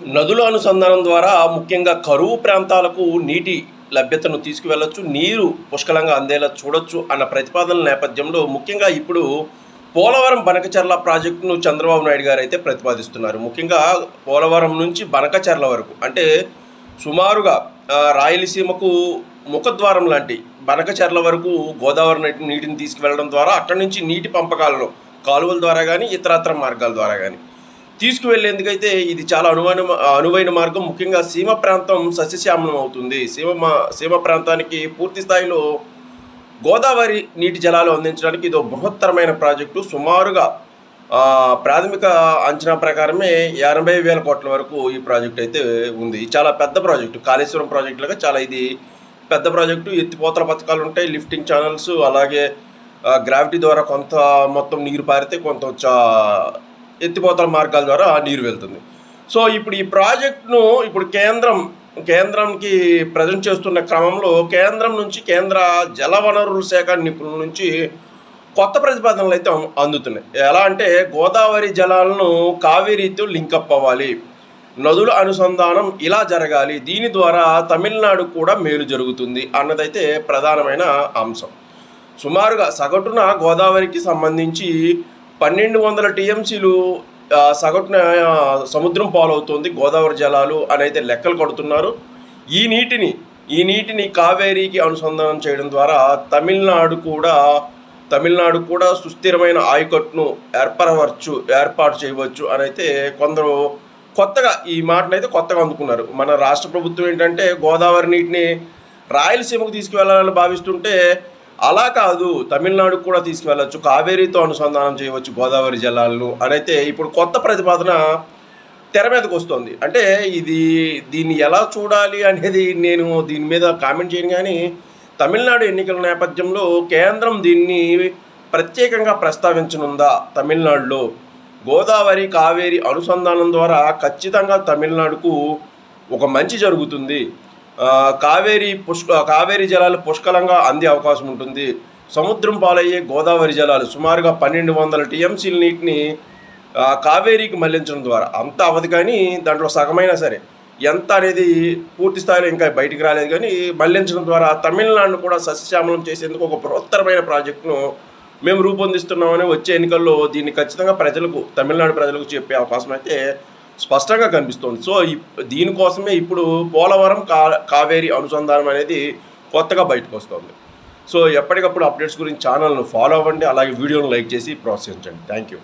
నదుల అనుసంధానం ద్వారా ముఖ్యంగా కరువు ప్రాంతాలకు నీటి లభ్యతను తీసుకువెళ్ళొచ్చు నీరు పుష్కలంగా అందేలా చూడొచ్చు అన్న ప్రతిపాదనల నేపథ్యంలో ముఖ్యంగా ఇప్పుడు పోలవరం బనకచర్ల ప్రాజెక్టును చంద్రబాబు నాయుడు గారు అయితే ప్రతిపాదిస్తున్నారు. ముఖ్యంగా పోలవరం నుంచి బనకచర్ల వరకు అంటే సుమారుగా రాయలసీమకు ముఖద్వారం లాంటి బనకచర్ల వరకు గోదావరి నీటి నీటిని తీసుకువెళ్ళడం ద్వారా అక్కడి నుంచి నీటి పంపకాలను కాలువల ద్వారా కానీ ఇతరత్ర మార్గాల ద్వారా కానీ తీసుకువెళ్ళేందుకైతే ఇది చాలా అనువైన అనువైన మార్గం. ముఖ్యంగా సీమ ప్రాంతం సస్యశ్యామలం అవుతుంది. సీమ సీమ ప్రాంతానికి పూర్తి స్థాయిలో గోదావరి నీటి జలాలు అందించడానికి ఇది బృహత్తరమైన ప్రాజెక్టు. సుమారుగా ప్రాథమిక అంచనా ప్రకారమే ఎనభై వేల కోట్ల వరకు ఈ ప్రాజెక్ట్ అయితే ఉంది. చాలా పెద్ద ప్రాజెక్టు. కాళేశ్వరం ప్రాజెక్టులాగా చాలా ఇది పెద్ద ప్రాజెక్టు. ఎత్తిపోతల పథకాలు ఉంటాయి. లిఫ్టింగ్ ఛానల్స్ అలాగే గ్రావిటీ ద్వారా కొంత మొత్తం నీరు పారితే కొంత చా- ఎత్తిపోతల మార్గాల ద్వారా నీరు వెళ్తుంది. సో ఇప్పుడు ఈ ప్రాజెక్టును ఇప్పుడు కేంద్రం కేంద్రంకి ప్రజెంట్ చేస్తున్న క్రమంలో కేంద్రం నుంచి కేంద్ర జలవనరుల శాఖ నిపుణుల నుంచి కొత్త ప్రతిపాదనలు అయితే అందుతున్నాయి. ఎలా అంటే గోదావరి జలాలను కావేరీతో లింకప్ అవ్వాలి. నదుల అనుసంధానం ఇలా జరగాలి. దీని ద్వారా తమిళనాడు కూడా మేలు జరుగుతుంది అన్నదైతే ప్రధానమైన అంశం. సుమారుగా సగటున గోదావరికి సంబంధించి పన్నెండు వందల టీఎంసీలు సగటున సముద్రం పాలవుతుంది గోదావరి జలాలు అని అయితే లెక్కలు కడుతున్నారు. ఈ నీటిని ఈ నీటిని కావేరీకి అనుసంధానం చేయడం ద్వారా తమిళనాడు కూడా తమిళనాడు కూడా సుస్థిరమైన ఆయకట్టును ఏర్పరవచ్చు ఏర్పాటు చేయవచ్చు అని అయితే కొందరు కొత్తగా ఈ మాటను అయితే కొత్తగా అందుకున్నారు. మన రాష్ట్ర ప్రభుత్వం ఏంటంటే గోదావరి నీటిని రాయలసీమకు తీసుకువెళ్ళాలని భావిస్తుంటే అలా కాదు తమిళనాడుకు కూడా తీసుకువెళ్ళచ్చు. కావేరీతో అనుసంధానం చేయవచ్చు గోదావరి జలాలను అనైతే అయితే ఇప్పుడు కొత్త ప్రతిపాదన తెర మీదకి వస్తుంది. అంటే ఇది దీన్ని ఎలా చూడాలి అనేది నేను దీని మీద కామెంట్ చేయను కానీ తమిళనాడు ఎన్నికల నేపథ్యంలో కేంద్రం దీన్ని ప్రత్యేకంగా ప్రస్తావించనుందా తమిళనాడులో? గోదావరి కావేరి అనుసంధానం ద్వారా ఖచ్చితంగా తమిళనాడుకు ఒక మంచి జరుగుతుంది. కావేరి పుష్క కావేరీ జలాలు పుష్కలంగా అందే అవకాశం ఉంటుంది. సముద్రం పాలయ్యే గోదావరి జలాలు సుమారుగా పన్నెండు వందల టీఎంసీల నీటిని కావేరీకి మళ్ళించడం ద్వారా. అంత అవధి కానీ దాంట్లో సగమైనా సరే ఎంత అనేది పూర్తి స్థాయిలో ఇంకా బయటికి రాలేదు కానీ మళ్ళించడం ద్వారా తమిళనాడును కూడా సస్యశ్యామలం చేసేందుకు ఒక బృహత్తరమైన ప్రాజెక్టును మేము రూపొందిస్తున్నామని వచ్చే ఎన్నికల్లో దీన్ని ఖచ్చితంగా ప్రజలకు తమిళనాడు ప్రజలకు చెప్పే అవకాశం అయితే స్పష్టంగా కనిపిస్తోంది. సో ఇప్- దీనికోసమే ఇప్పుడు పోలవరం కా కావేరి అనుసంధానం అనేది కొత్తగా బయటకు వస్తుంది సో ఎప్పటికప్పుడు అప్డేట్స్ గురించి ఛానల్ను ఫాలో అవ్వండి. అలాగే వీడియోను లైక్ చేసి ప్రోత్సహించండి. Thank you